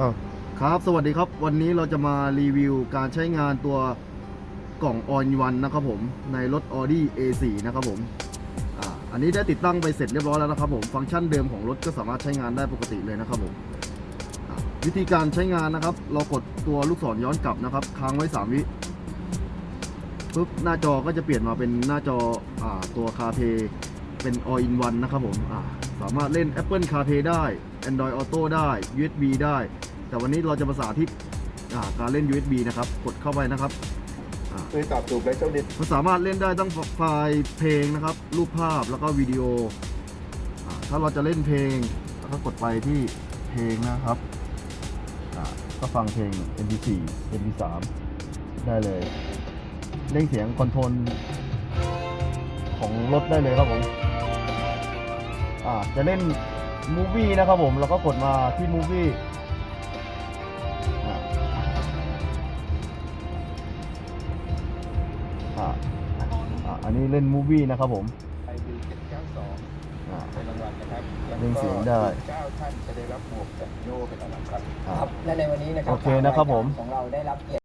อ้าวครับสวัสดีครับวันนี้เราจะมารีวิวการใช้งานตัวกล่องออนวันนะครับผมในรถ Audi A4 นะครับผมอ่าอันนี้ได้ติดตั้งไปเสร็จเรียบร้อยแล้วนะครับผมฟังก์ชันเดิมของรถก็สามารถใช้งานได้ปกติเลยนะครับผมอ่าวิธีการใช้งานนะครับ เรากดตัวลูกศรย้อนกลับนะครับ ค้างไว้ 3 วิปุ๊บหน้าจอก็จะเปลี่ยนมาเป็นหน้าจออาตัว CarPlay เป็น All in One นะครับผมอ่าสามารถเล่น Apple CarPlay ได้ Android Auto ได้ USB ได้ แต่วันนี้เราจะมาสาธิตอ่าการเล่น USB นะครับ กดเข้าไปนะครับอ่าเคยตอบถูกแล้วเจ้านิดมันสามารถเล่นได้ทั้งไฟล์เพลงนะครับ รูปภาพแล้วก็วิดีโออ่าถ้าเราจะเล่นเพลงแล้วก็กดไปที่เพลงนะครับอ่าก็ฟังเพลง MP4 MP3 ได้เลยเร่งเสียงคอนโทรลของรถได้เลยครับผมอ่าจะเล่น มูวี่นะครับผมแล้วก็กดมาที่มูวี่อ่าอ่าอ่าอันนี้เล่นมูวี่นะครับผมไอดีเจ็ดเก้าสองอ่าเป็นรางวัลนะครับแล้วเร่งเสียงได้เก้าท่านจะได้รับหมวกจากโยเป็นรางวัลครับอ่าครับ และในวันนี้นะครับโอเคนะครับผมของเราได้รับเกียรติ